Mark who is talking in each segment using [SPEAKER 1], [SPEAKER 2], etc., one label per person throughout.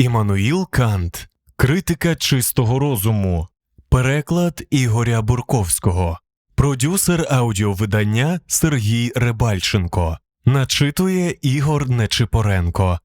[SPEAKER 1] Іммануїл Кант Критика чистого розуму. Переклад Ігоря Бурковського. Продюсер аудіовидання Сергій Рибальченко. Начитує Ігор Нечипоренко.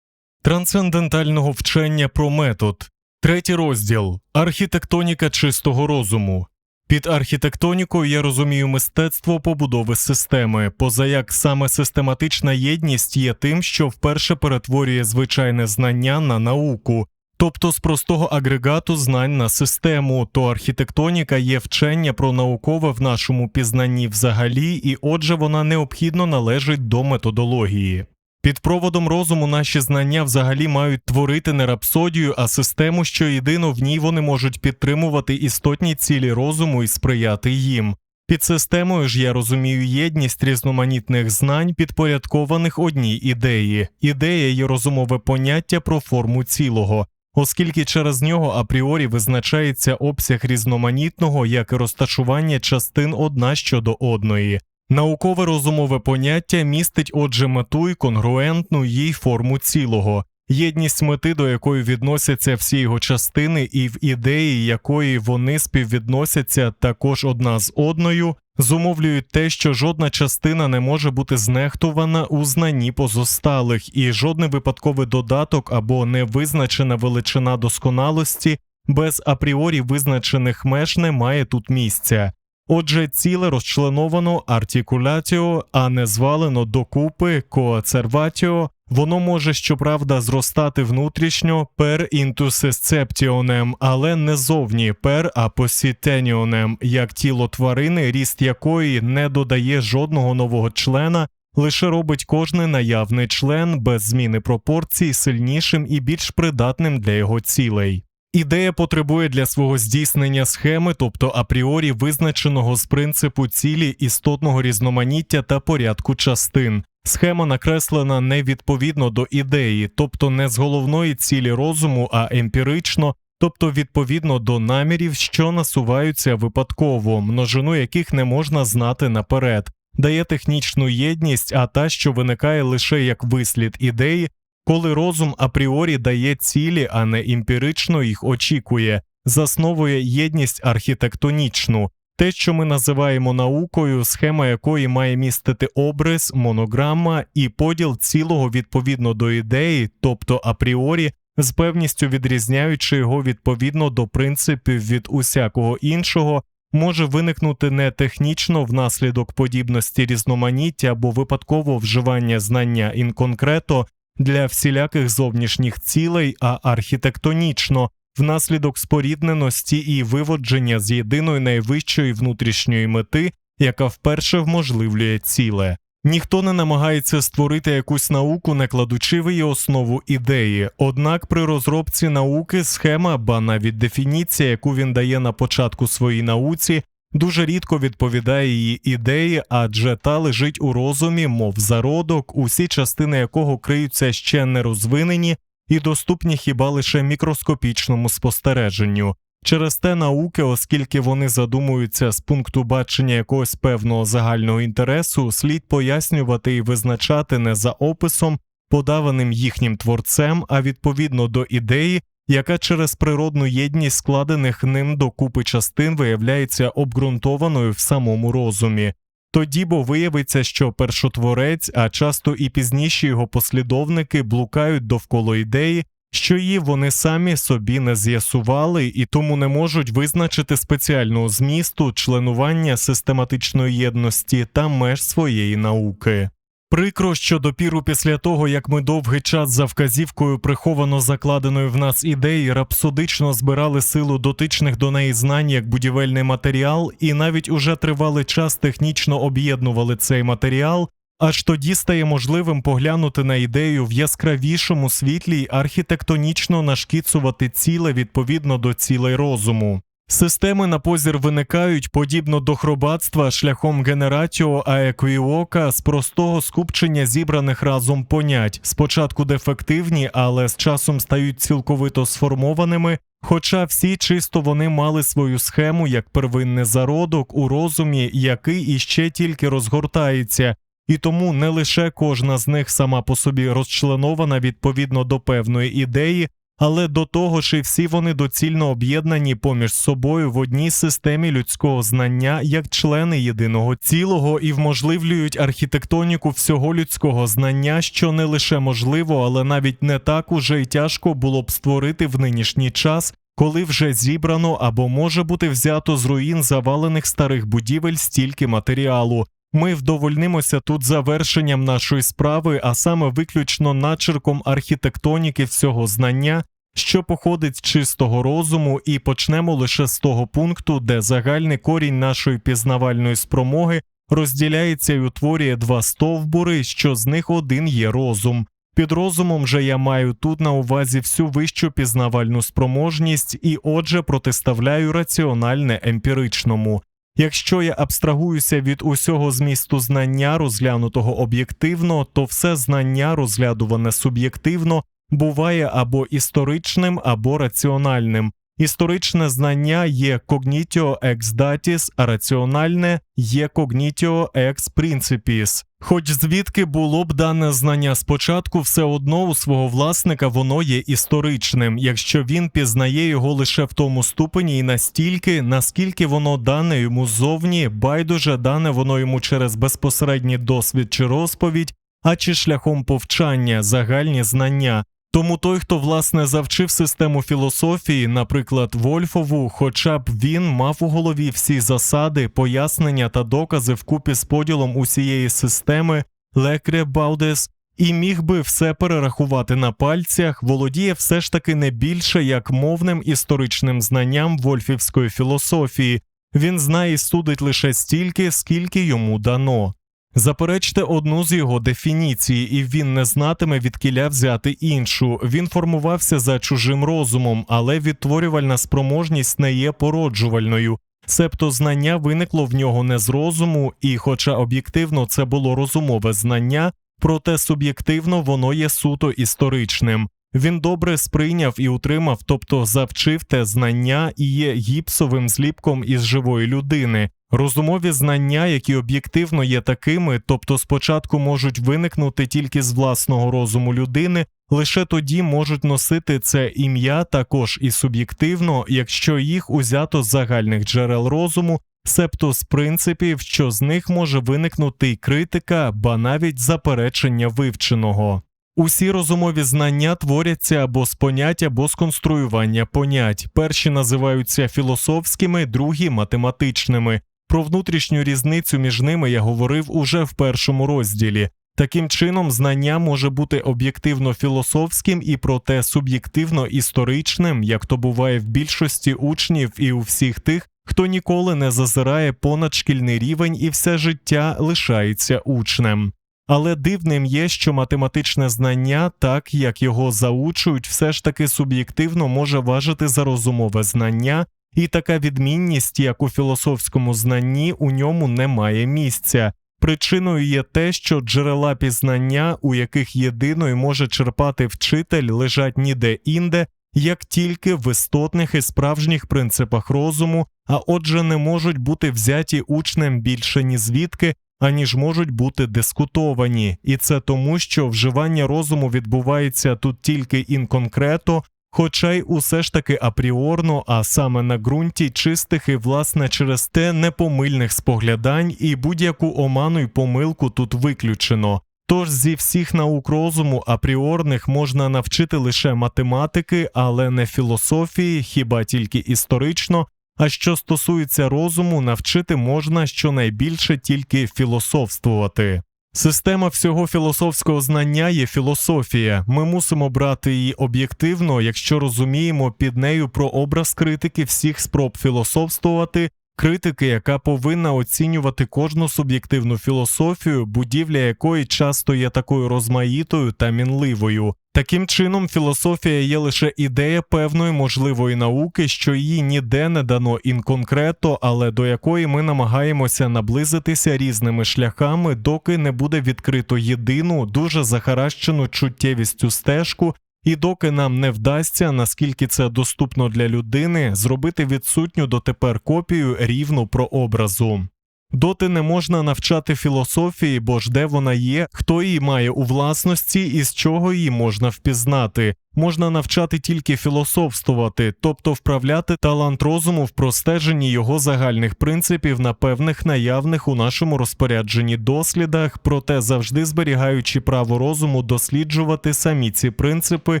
[SPEAKER 1] Трансцендентального вчення про метод. Третій розділ Архітектоніка чистого розуму. Під архітектонікою я розумію мистецтво побудови системи, позаяк саме систематична єдність є тим, що вперше перетворює звичайне знання на науку, тобто з простого агрегату знань на систему, то архітектоніка є вчення про наукове в нашому пізнанні взагалі, і отже, вона необхідно належить до методології. Під проводом розуму наші знання взагалі мають творити не рапсодію, а систему, що єдино в ній вони можуть підтримувати істотні цілі розуму і сприяти їм. Під системою ж я розумію єдність різноманітних знань, підпорядкованих одній ідеї. Ідея є розумове поняття про форму цілого, оскільки через нього апріорі визначається обсяг різноманітного, як і розташування частин одна щодо одної. Наукове розумове поняття містить отже мету і конгруентну їй форму цілого, єдність мети, до якої відносяться всі його частини, і в ідеї якої вони співвідносяться також одна з одною, зумовлюють те, що жодна частина не може бути знехтувана у знанні позосталих, і жодний випадковий додаток або невизначена величина досконалості без апріорі визначених меж не має тут місця. Отже, ціле розчленовано артикуляціо, а не звалено докупи коацерватіо, воно може, щоправда, зростати внутрішньо per intusesceptionem, але не зовні per appositenionem, як тіло тварини, ріст якої не додає жодного нового члена, лише робить кожний наявний член без зміни пропорцій сильнішим і більш придатним для його цілей. Ідея потребує для свого здійснення схеми, тобто апріорі визначеного з принципу цілі істотного різноманіття та порядку частин. Схема накреслена не відповідно до ідеї, тобто не з головної цілі розуму, а емпірично, тобто відповідно до намірів, що насуваються випадково, множину яких не можна знати наперед, дає технічну єдність, а та, що виникає лише як вислід ідеї, коли розум апріорі дає цілі, а не емпірично їх очікує, засновує єдність архітектонічну, те, що ми називаємо наукою, схема якої має містити образ, монограма і поділ цілого відповідно до ідеї, тобто апріорі, з певністю відрізняючи його відповідно до принципів від усякого іншого, може виникнути не технічно внаслідок подібності різноманіття або випадкового вживання знання інконкрето, для всіляких зовнішніх цілей, а архітектонічно, внаслідок спорідненості і виводження з єдиної найвищої внутрішньої мети, яка вперше вможливлює ціле. Ніхто не намагається створити якусь науку, не кладучи в її основу ідеї. Однак при розробці науки схема, ба навіть дефініція, яку він дає на початку своїй науці, дуже рідко відповідає її ідеї, адже та лежить у розумі, мов зародок, усі частини якого криються ще не розвинені і доступні хіба лише мікроскопічному спостереженню. Через те науки, оскільки вони задумуються з пункту бачення якогось певного загального інтересу, слід пояснювати і визначати не за описом, подаваним їхнім творцем, а відповідно до ідеї, яка через природну єдність складених ним до купи частин виявляється обґрунтованою в самому розумі. Тоді бо виявиться, що першотворець, а часто і пізніші його послідовники блукають довкола ідеї, що її вони самі собі не з'ясували і тому не можуть визначити спеціального змісту, членування систематичної єдності та меж своєї науки. Прикро, що допіру після того, як ми довгий час за вказівкою приховано закладеної в нас ідеї, рапсодично збирали силу дотичних до неї знань як будівельний матеріал, і навіть уже тривалий час технічно об'єднували цей матеріал, аж тоді стає можливим поглянути на ідею в яскравішому світлі й архітектонічно нашкіцувати ціле відповідно до цілей розуму. Системи на позір виникають подібно до хробатства шляхом генератіо аеквіока з простого скупчення зібраних разом понять, спочатку дефективні, але з часом стають цілковито сформованими. Хоча всі чисто вони мали свою схему як первинний зародок у розумі, який іще тільки розгортається, і тому не лише кожна з них сама по собі розчленована відповідно до певної ідеї, але до того ж і всі вони доцільно об'єднані поміж собою в одній системі людського знання як члени єдиного цілого і вможливлюють архітектоніку всього людського знання, що не лише можливо, але навіть не так уже й тяжко було б створити в нинішній час. Коли вже зібрано або може бути взято з руїн завалених старих будівель стільки матеріалу, ми вдовольнимося тут завершенням нашої справи, а саме виключно начерком архітектоніки всього знання, що походить з чистого розуму, і почнемо лише з того пункту, де загальний корінь нашої пізнавальної спромоги розділяється і утворює два стовбури, що з них один є розум. Під розумом же я маю тут на увазі всю вищу пізнавальну спроможність і, отже, протиставляю раціональне емпіричному. Якщо я абстрагуюся від усього змісту знання, розглянутого об'єктивно, то все знання, розглядуване суб'єктивно, буває або історичним, або раціональним. Історичне знання є cognitio ex datis, а раціональне є cognitio ex principis. Хоч звідки було б дане знання спочатку, все одно у свого власника воно є історичним, якщо він пізнає його лише в тому ступені і настільки, наскільки воно дане йому ззовні, байдуже дане воно йому через безпосередній досвід чи розповідь, а чи шляхом повчання, загальні знання. Тому той, хто власне завчив систему філософії, наприклад, Вольфову, хоча б він мав у голові всі засади, пояснення та докази вкупі з поділом усієї системи Лекре Баудес, і міг би все перерахувати на пальцях, володіє все ж таки не більше як мовним історичним знанням вольфівської філософії. Він знає і судить лише стільки, скільки йому дано. Заперечте одну з його дефініцій, і він не знатиме відкіля взяти іншу. Він формувався за чужим розумом, але відтворювальна спроможність не є породжувальною. Себто знання виникло в нього не з розуму, і, хоча об'єктивно це було розумове знання, проте суб'єктивно воно є суто історичним. Він добре сприйняв і утримав, тобто завчив те знання і є гіпсовим зліпком із живої людини. Розумові знання, які об'єктивно є такими, тобто спочатку можуть виникнути тільки з власного розуму людини, лише тоді можуть носити це ім'я також і суб'єктивно, якщо їх узято з загальних джерел розуму, себто з принципів, що з них може виникнути й критика, ба навіть заперечення вивченого. Усі розумові знання творяться або з понять, або з конструювання понять. Перші називаються філософськими, другі математичними. Про внутрішню різницю між ними я говорив уже в першому розділі. Таким чином, знання може бути об'єктивно філософським і проте суб'єктивно історичним, як то буває в більшості учнів і у всіх тих, хто ніколи не зазирає понад шкільний рівень і все життя лишається учнем. Але дивним є, що математичне знання, так як його заучують, все ж таки суб'єктивно може важити за розумове знання, і така відмінність, як у філософському знанні, у ньому немає місця. Причиною є те, що джерела пізнання, у яких єдиною може черпати вчитель, лежать ніде інде, як тільки в істотних і справжніх принципах розуму, а отже, не можуть бути взяті учнем більше ні звідки, аніж можуть бути дискутовані, і це тому, що вживання розуму відбувається тут тільки інконкрето, хоча й усе ж таки апріорно, а саме на ґрунті чистих і власне через те непомильних споглядань, і будь-яку оману й помилку тут виключено. Тож зі всіх наук розуму апріорних можна навчити лише математики, але не філософії, хіба тільки історично. А що стосується розуму, навчити можна щонайбільше тільки філософствувати. Система всього філософського знання є філософія. Ми мусимо брати її об'єктивно, якщо розуміємо під нею про образ критики всіх спроб філософствувати, критики, яка повинна оцінювати кожну суб'єктивну філософію, будівля якої часто є такою розмаїтою та мінливою. Таким чином, філософія є лише ідея певної можливої науки, що її ніде не дано інконкрето, але до якої ми намагаємося наблизитися різними шляхами, доки не буде відкрито єдину, дуже захаращену чуттєвістю стежку, і доки нам не вдасться, наскільки це доступно для людини, зробити відсутню дотепер копію рівну прообразу. Доти не можна навчати філософії, бо ж де вона є, хто її має у власності і з чого її можна впізнати. Можна навчати тільки філософствувати, тобто вправляти талант розуму в простеженні його загальних принципів на певних наявних у нашому розпорядженні дослідах, проте завжди зберігаючи право розуму досліджувати самі ці принципи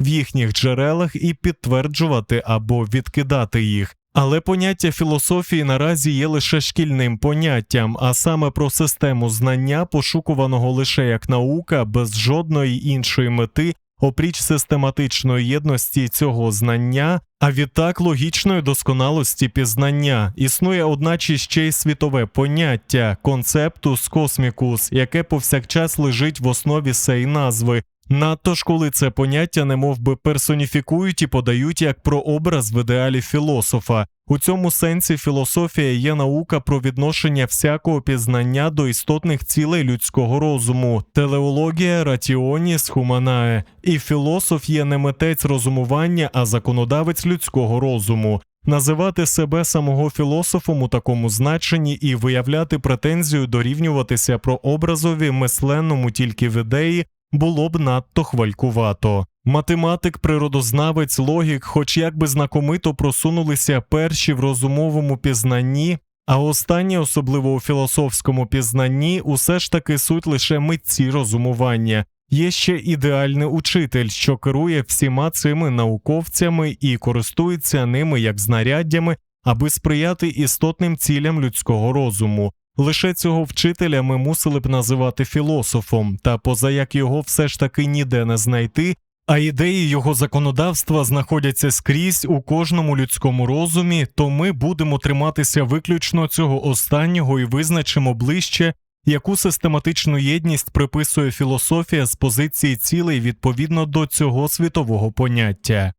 [SPEAKER 1] в їхніх джерелах і підтверджувати або відкидати їх. Але поняття філософії наразі є лише шкільним поняттям, а саме про систему знання, пошукуваного лише як наука, без жодної іншої мети, опріч систематичної єдності цього знання, а відтак логічної досконалості пізнання. Існує одначе ще й світове поняття концептус космікус, яке повсякчас лежить в основі сей назви. Надто ж коли це поняття немов би персоніфікують і подають як прообраз в ідеалі філософа. У цьому сенсі філософія є наука про відношення всякого пізнання до істотних цілей людського розуму, телеологія раціоніс хуманае, і філософ є не митець розумування, а законодавець людського розуму. Називати себе самого філософом у такому значенні і виявляти претензію дорівнюватися прообразові мисленному тільки в ідеї було б надто хвалькувато. Математик, природознавець, логік, хоч як би знакомито просунулися перші в розумовому пізнанні, а останні, особливо у філософському пізнанні, усе ж таки суть лише митці розумування. Є ще ідеальний учитель, що керує всіма цими науковцями і користується ними як знаряддями, аби сприяти істотним цілям людського розуму. Лише цього вчителя ми мусили б називати філософом, та поза як його все ж таки ніде не знайти, а ідеї його законодавства знаходяться скрізь у кожному людському розумі, то ми будемо триматися виключно цього останнього і визначимо ближче, яку систематичну єдність приписує філософія з позиції цілей відповідно до цього світового поняття.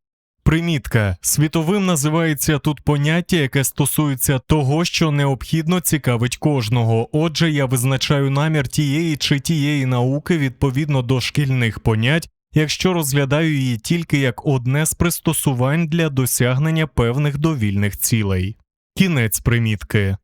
[SPEAKER 1] Примітка світовим називається тут поняття, яке стосується того, що необхідно цікавить кожного. Отже, я визначаю намір тієї чи тієї науки відповідно до шкільних понять, якщо розглядаю її тільки як одне з пристосувань для досягнення певних довільних цілей. Кінець примітки.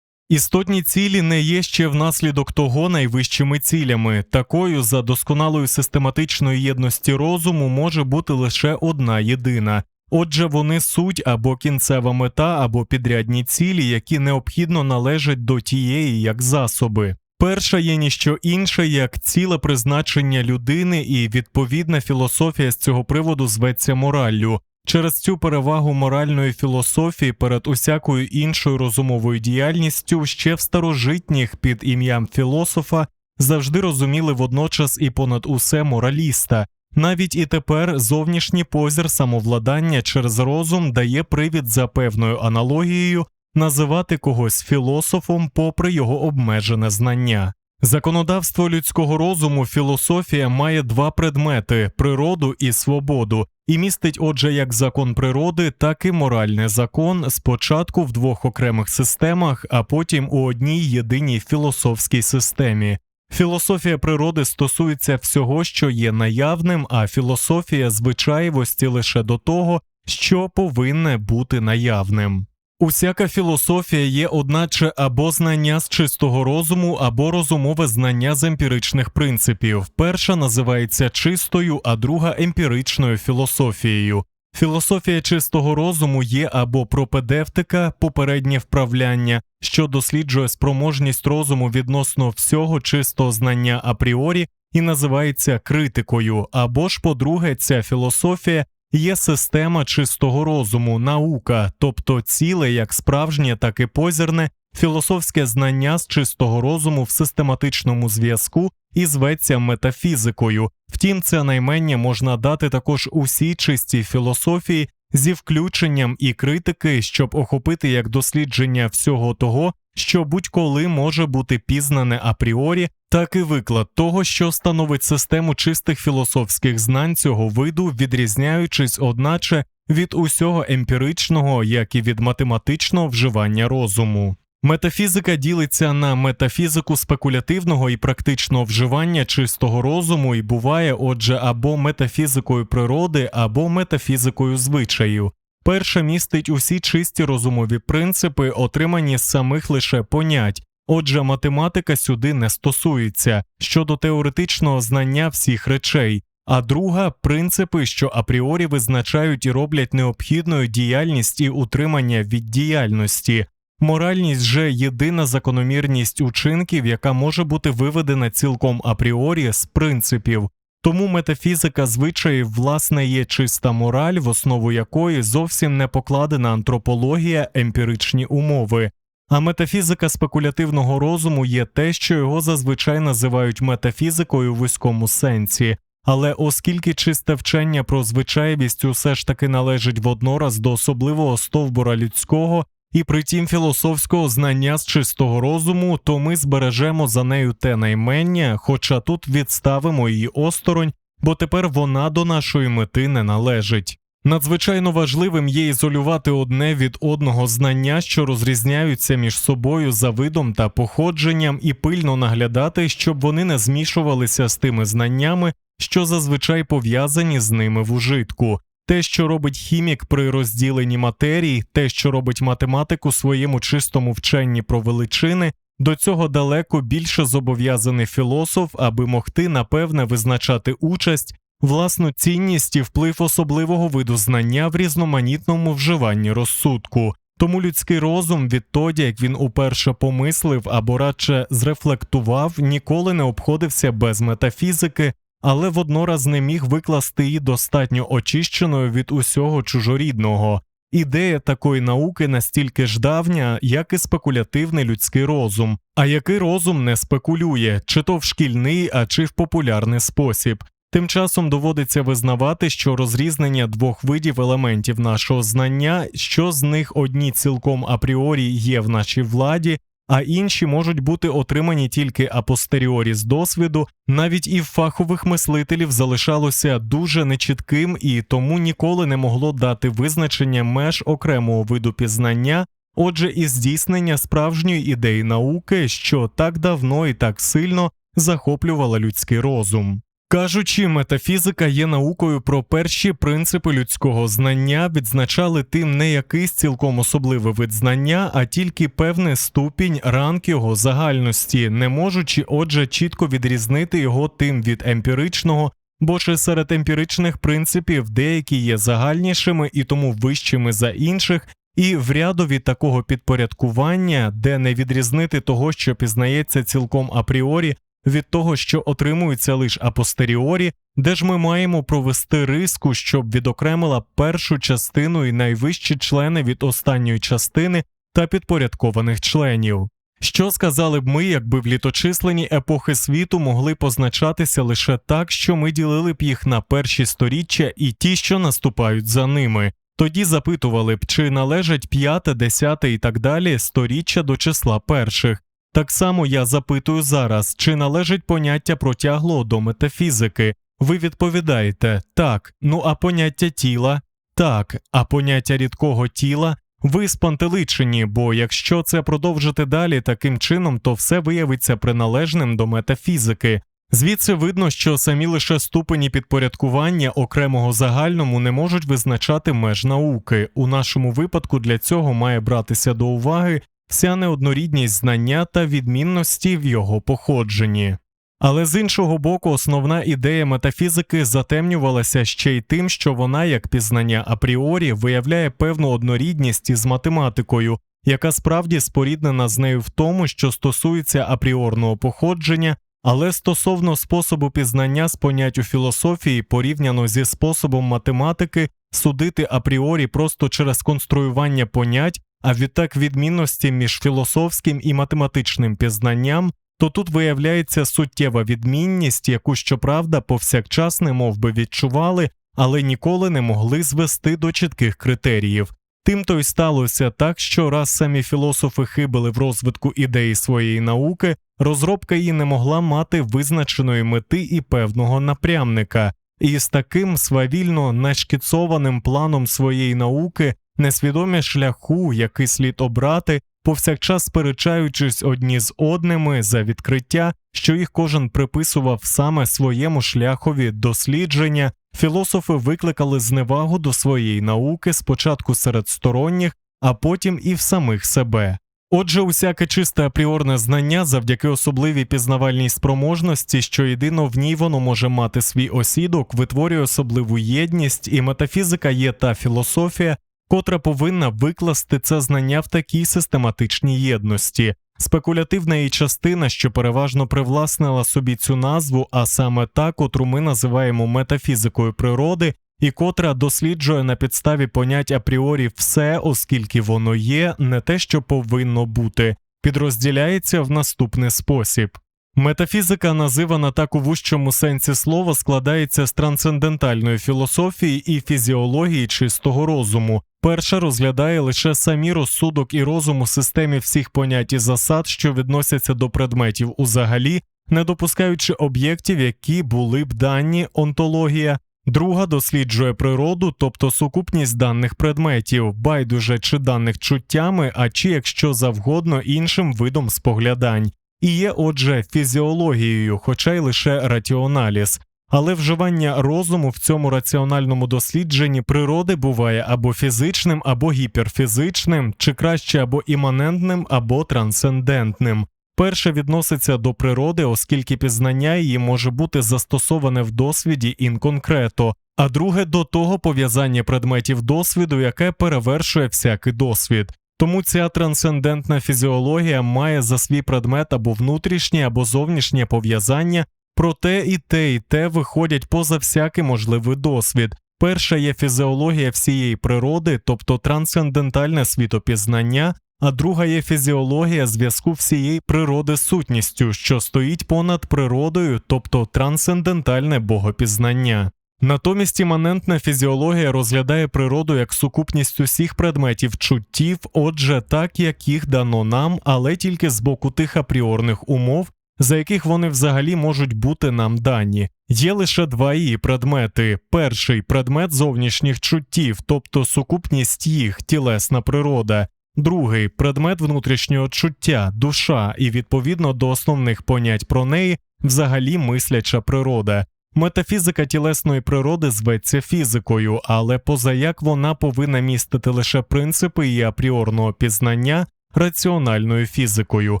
[SPEAKER 1] Істотні цілі не є ще внаслідок того найвищими цілями. Такою за досконалою систематичної єдності розуму може бути лише одна єдина. Отже, вони суть або кінцева мета, або підрядні цілі, які необхідно належать до тієї як засоби. Перша є ніщо інше як ціле призначення людини, і відповідна філософія з цього приводу зветься мораллю. Через цю перевагу моральної філософії перед усякою іншою розумовою діяльністю ще в старожитніх під ім'ям філософа завжди розуміли водночас і понад усе мораліста. Навіть і тепер зовнішній позір самовладання через розум дає привід за певною аналогією називати когось філософом попри його обмежене знання. Законодавство людського розуму філософія має два предмети природу і свободу, і містить, отже, як закон природи, так і моральний закон спочатку в двох окремих системах, а потім у одній єдиній філософській системі. Філософія природи стосується всього, що є наявним, а філософія звичаєвості лише до того, що повинне бути наявним. Усяка філософія є одначе або знання з чистого розуму, або розумове знання з емпіричних принципів. Перша називається чистою, а друга емпіричною філософією. Філософія чистого розуму є або пропедевтика, попереднє вправляння, що досліджує спроможність розуму відносно всього чистого знання апріорі і називається критикою, або ж, по-друге, ця філософія є система чистого розуму, наука, тобто ціле як справжнє, так і позірне, філософське знання з чистого розуму в систематичному зв'язку і зветься метафізикою. Втім, це наймення можна дати також усій чистій філософії зі включенням і критики, щоб охопити як дослідження всього того, що будь-коли може бути пізнане апріорі, так і виклад того, що становить систему чистих філософських знань цього виду, відрізняючись, одначе від усього емпіричного, як і від математичного вживання розуму. Метафізика ділиться на метафізику спекулятивного і практичного вживання чистого розуму і буває, отже, або метафізикою природи, або метафізикою звичаю. Перша містить усі чисті розумові принципи, отримані з самих лише понять, Отже, математика сюди не стосується щодо теоретичного знання всіх речей, а друга принципи, що апріорі визначають і роблять необхідною діяльність і утримання від діяльності. Моральність же єдина закономірність учинків, яка може бути виведена цілком апріорі з принципів. Тому метафізика звичаїв власне є чиста мораль, в основу якої зовсім не покладена антропологія, емпіричні умови. А метафізика спекулятивного розуму є те, що його зазвичай називають метафізикою в вузькому сенсі. Але оскільки чисте вчення про звичаєвість усе ж таки належить воднораз до особливого стовбура людського і притім філософського знання з чистого розуму, то ми збережемо за нею те наймення, хоча тут відставимо її осторонь, бо тепер вона до нашої мети не належить. Надзвичайно важливим є ізолювати одне від одного знання, що розрізняються між собою за видом та походженням, і пильно наглядати, щоб вони не змішувалися з тими знаннями, що зазвичай пов'язані з ними в ужитку. Те, що робить хімік при розділенні матерії, те, що робить математик у своєму чистому вченні про величини, до цього далеко більше зобов'язаний філософ, аби могти напевне визначати участь, власну цінність і вплив особливого виду знання в різноманітному вживанні розсудку. Тому людський розум відтоді, як він уперше помислив або радше зрефлектував, ніколи не обходився без метафізики, але воднораз не міг викласти її достатньо очищеною від усього чужорідного. Ідея такої науки настільки ж давня, як і спекулятивний людський розум. А який розум не спекулює, чи то в шкільний, а чи в популярний спосіб. Тим часом доводиться визнавати, що розрізнення двох видів елементів нашого знання, що з них одні цілком апріорі є в нашій владі, а інші можуть бути отримані тільки апостеріорі з досвіду, навіть і в фахових мислителів залишалося дуже нечітким і тому ніколи не могло дати визначення меж окремого виду пізнання. Отже, і здійснення справжньої ідеї науки, що так давно і так сильно захоплювала людський розум. Кажучи, метафізика є наукою про перші принципи людського знання, відзначали тим не якийсь цілком особливий вид знання, а тільки певний ступінь ранг його загальності, не можучи, отже, чітко відрізнити його тим від емпіричного, бо ж серед емпіричних принципів деякі є загальнішими і тому вищими за інших. І в рядові такого підпорядкування, де не відрізнити того, що пізнається цілком апріорі, від того, що отримується лише апостеріорі, де ж ми маємо провести риску, щоб відокремила першу частину і найвищі члени від останньої частини та підпорядкованих членів. Що сказали б ми, якби в літочисленні епохи світу могли позначатися лише так, що ми ділили б їх на перші сторіччя і ті, що наступають за ними. Тоді запитували б, чи належать п'яте, десяте і так далі сторіччя до числа перших. Так само я запитую зараз, чи належить поняття протяглого до метафізики. Ви відповідаєте так, ну а поняття тіла так, а поняття рідкого тіла ви спантеличені, бо якщо це продовжити далі таким чином, то все виявиться приналежним до метафізики. Звідси видно, що самі лише ступені підпорядкування окремого загальному не можуть визначати меж науки. У нашому випадку для цього має братися до уваги вся неоднорідність знання та відмінності в його походженні. Але з іншого боку, основна ідея метафізики затемнювалася ще й тим, що вона, як пізнання апріорі, виявляє певну однорідність із математикою, яка справді споріднена з нею в тому, що стосується апріорного походження, але стосовно способу пізнання з понять у філософії порівняно зі способом математики судити апріорі просто через конструювання понять а відтак відмінності між філософським і математичним пізнанням, то тут виявляється суттєва відмінність, яку щоправда повсякчас не мов би відчували, але ніколи не могли звести до чітких критеріїв. Тим то й сталося так, що раз самі філософи хибили в розвитку ідеї своєї науки, розробка її не могла мати визначеної мети і певного напрямника, і з таким свавільно нашкіцованим планом своєї науки несвідомі шляху, який слід обрати, повсякчас сперечаючись одні з одними за відкриття, що їх кожен приписував саме своєму шляхові дослідження, філософи викликали зневагу до своєї науки спочатку серед сторонніх, а потім і в самих себе. Отже, усяке чисте апріорне знання завдяки особливій пізнавальній спроможності, що єдино в ній воно може мати свій осідок, витворює особливу єдність, і метафізика є та філософія, котра повинна викласти це знання в такій систематичній єдності. Спекулятивна її частина, що переважно привласнила собі цю назву, а саме та, котру ми називаємо метафізикою природи, і котра досліджує на підставі понять апріорі все, оскільки воно є, не те, що повинно бути, підрозділяється в наступний спосіб. Метафізика, називана так у вужчому сенсі слова, складається з трансцендентальної філософії і фізіології чистого розуму. Перша розглядає лише самі розсудок і розум у системі всіх понять і засад, що відносяться до предметів узагалі, не допускаючи об'єктів, які були б дані онтологія. Друга досліджує природу, тобто сукупність даних предметів, байдуже чи даних чуттями, а чи якщо завгодно іншим видом споглядань і є, отже, фізіологією, хоча й лише раціоналіз. Але вживання розуму в цьому раціональному дослідженні природи буває або фізичним, або гіперфізичним, чи краще або іманентним, або трансцендентним. Перше відноситься до природи, оскільки пізнання її може бути застосоване в досвіді інконкрето, а друге до того пов'язання предметів досвіду, яке перевершує всякий досвід. Тому ця трансцендентна фізіологія має за свій предмет або внутрішнє, або зовнішнє пов'язання, проте і те, і те виходять поза всякий можливий досвід. Перша є фізіологія всієї природи, тобто трансцендентальне світопізнання, а друга є фізіологія зв'язку всієї природи сутністю, що стоїть понад природою, тобто трансцендентальне богопізнання. Натомість іманентна фізіологія розглядає природу як сукупність усіх предметів чуттів, отже, так як їх дано нам, але тільки з боку тих апріорних умов, за яких вони взагалі можуть бути нам дані. Є лише два її предмети: перший предмет зовнішніх чуттів, тобто сукупність їх, тілесна природа, другий предмет внутрішнього чуття, душа, і відповідно до основних понять про неї, взагалі мисляча природа. Метафізика тілесної природи зветься фізикою, але позаяк вона повинна містити лише принципи її апріорного пізнання раціональною фізикою.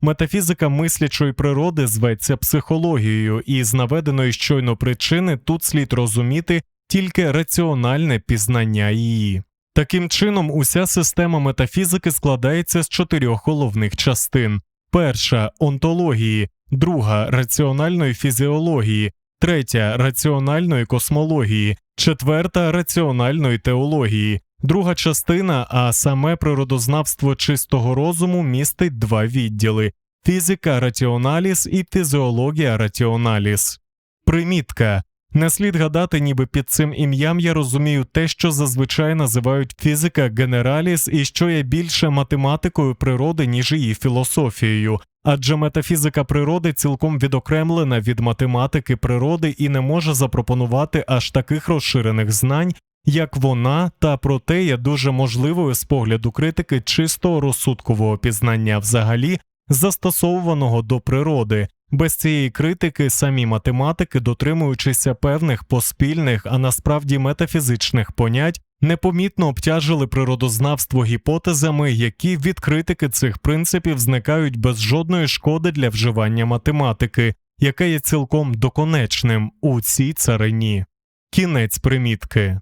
[SPEAKER 1] Метафізика мислячої природи зветься психологією, і з наведеної щойно причини тут слід розуміти тільки раціональне пізнання її. Таким чином, уся система метафізики складається з чотирьох головних частин: перша онтології, друга раціональної фізіології, третя раціональної космології, четверта раціональної теології. Друга частина, а саме природознавство чистого розуму містить два відділи: фізика раціоналіс і фізіологія раціоналіс. Примітка. Не слід гадати, ніби під цим ім'ям я розумію те, що зазвичай називають фізика генераліс і що є більше математикою природи, ніж її філософією, адже метафізика природи цілком відокремлена від математики природи і не може запропонувати аж таких розширених знань, як вона, та проте є дуже можливою з погляду критики чистого розсудкового пізнання взагалі застосовуваного до природи. Без цієї критики самі математики, дотримуючися певних поспільних, а насправді метафізичних понять, непомітно обтяжили природознавство гіпотезами, які від критики цих принципів зникають без жодної шкоди для вживання математики, яке є цілком доконечним у цій царині. Кінець примітки.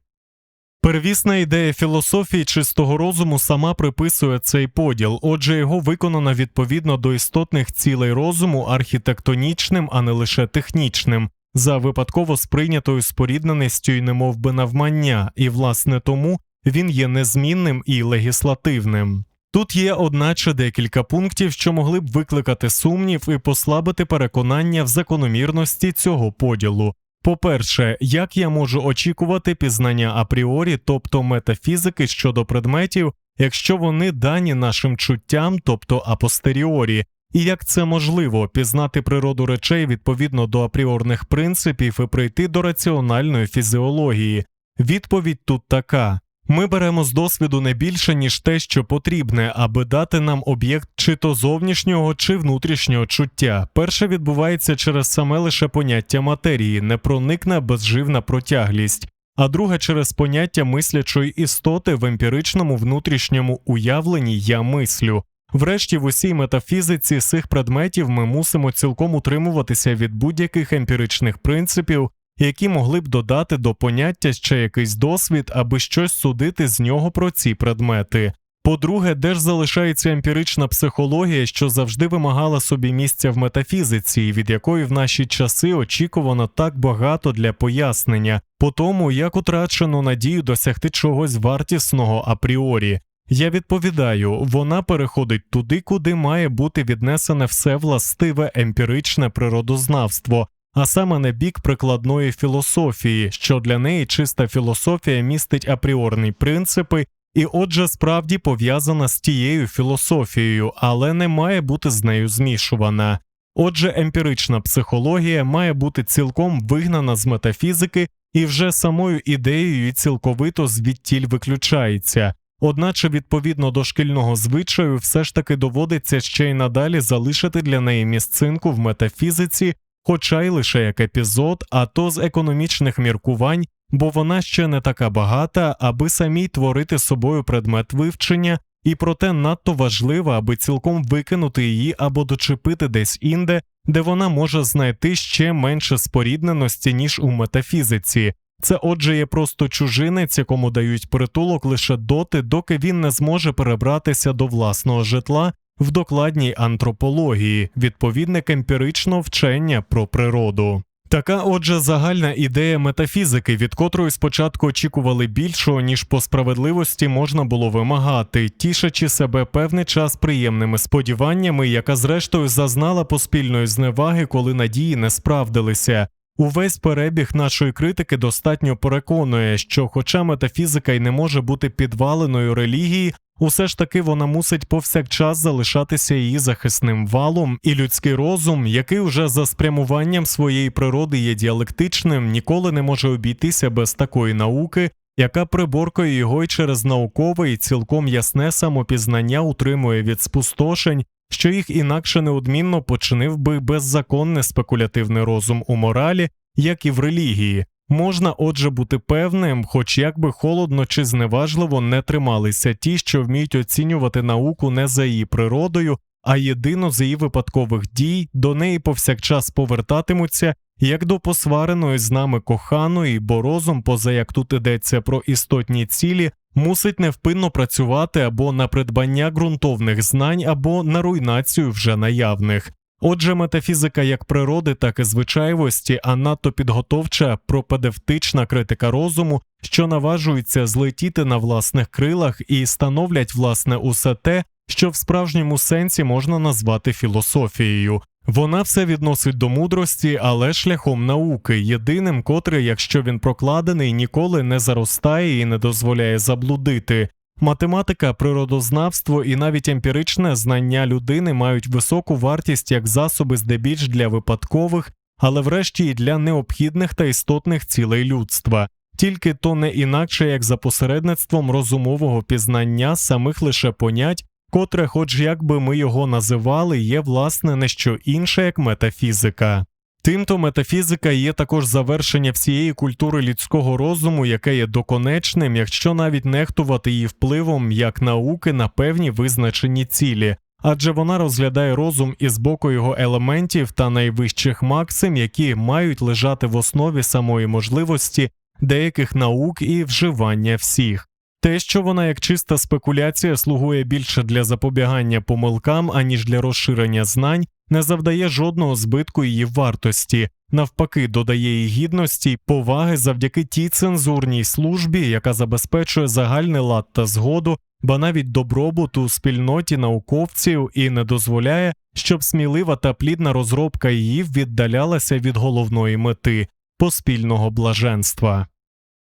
[SPEAKER 1] Первісна ідея філософії чистого розуму сама приписує цей поділ, отже, його виконано відповідно до істотних цілей розуму архітектонічним, а не лише технічним, за випадково сприйнятою спорідненістю і немовби навмання, і власне тому він є незмінним і легіслативним. Тут є одначе декілька пунктів, що могли б викликати сумнів і послабити переконання в закономірності цього поділу. По-перше, як я можу очікувати пізнання апріорі, тобто метафізики щодо предметів, якщо вони дані нашим чуттям, тобто апостеріорі, і як це можливо пізнати природу речей відповідно до апріорних принципів і прийти до раціональної фізіології? Відповідь тут така. Ми беремо з досвіду не більше, ніж те, що потрібне, аби дати нам об'єкт чи то зовнішнього, чи внутрішнього чуття. Перше відбувається через саме лише поняття матерії, непроникна безживна протяглість, а друге через поняття мислячої істоти в емпіричному внутрішньому уявленні я мислю. Врешті, в усій метафізиці цих предметів ми мусимо цілком утримуватися від будь-яких емпіричних принципів, які могли б додати до поняття ще якийсь досвід, аби щось судити з нього про ці предмети. По-друге, де ж залишається емпірична психологія, що завжди вимагала собі місця в метафізиці, від якої в наші часи очікувано так багато для пояснення, по тому, як утрачено надію досягти чогось вартісного апріорі. Я відповідаю, вона переходить туди, куди має бути віднесене все властиве емпіричне природознавство, а саме на бік прикладної філософії, що для неї чиста філософія містить апріорні принципи, і отже, справді пов'язана з тією філософією, але не має бути з нею змішувана. Отже, емпірична психологія має бути цілком вигнана з метафізики і вже самою ідеєю цілковито звідтіль виключається. Одначе, відповідно до шкільного звичаю, все ж таки доводиться ще й надалі залишити для неї місцинку в метафізиці, хоча й лише як епізод, а то з економічних міркувань, бо вона ще не така багата, аби самій творити собою предмет вивчення, і проте надто важлива, аби цілком викинути її або дочепити десь інде, де вона може знайти ще менше спорідненості, ніж у метафізиці. Це, отже, є просто чужинець, якому дають притулок лише доти, доки він не зможе перебратися до власного житла в докладній антропології, відповідник емпіричного вчення про природу. Така, отже, загальна ідея метафізики, від котрої спочатку очікували більшого, ніж по справедливості можна було вимагати, тішачи себе певний час приємними сподіваннями, яка зрештою зазнала поспільної зневаги, коли надії не справдилися. Увесь перебіг нашої критики достатньо переконує, що, хоча метафізика й не може бути підваленою релігії, усе ж таки вона мусить повсякчас залишатися її захисним валом, і людський розум, який уже за спрямуванням своєї природи є діалектичним, ніколи не може обійтися без такої науки, яка приборкує його й через наукове і цілком ясне самопізнання утримує від спустошень, що їх інакше неодмінно починив би беззаконний спекулятивний розум у моралі, як і в релігії. Можна, отже, бути певним, хоч як би холодно чи зневажливо не трималися ті, що вміють оцінювати науку не за її природою, а єдино з її випадкових дій, до неї повсякчас повертатимуться, як до посвареної з нами коханої, бо розум, поза як тут ідеться про істотні цілі, мусить невпинно працювати або на придбання ґрунтовних знань, або на руйнацію вже наявних. Отже, метафізика як природи, так і звичайності, а надто підготовча пропедевтична критика розуму, що наважується злетіти на власних крилах і становлять власне усе те, що в справжньому сенсі можна назвати філософією. Вона все відносить до мудрості, але шляхом науки, єдиним, котрий, якщо він прокладений, ніколи не заростає і не дозволяє заблудити. Математика, природознавство і навіть емпіричне знання людини мають високу вартість як засоби здебільш для випадкових, але врешті і для необхідних та істотних цілей людства, тільки то не інакше як за посередництвом розумового пізнання самих лише понять, котре, хоч як би ми його називали, є власне не що інше як метафізика. Тимто метафізика є також завершення всієї культури людського розуму, яке є доконечним, якщо навіть нехтувати її впливом як науки на певні визначені цілі, адже вона розглядає розум із боку його елементів та найвищих максим, які мають лежати в основі самої можливості деяких наук і вживання всіх. Те, що вона як чиста спекуляція слугує більше для запобігання помилкам, аніж для розширення знань, не завдає жодного збитку її вартості, навпаки, додає їй гідності й поваги завдяки тій цензурній службі, яка забезпечує загальний лад та згоду, ба навіть добробут у спільноті науковців і не дозволяє, щоб смілива та плідна розробка її віддалялася від головної мети поспільного блаженства.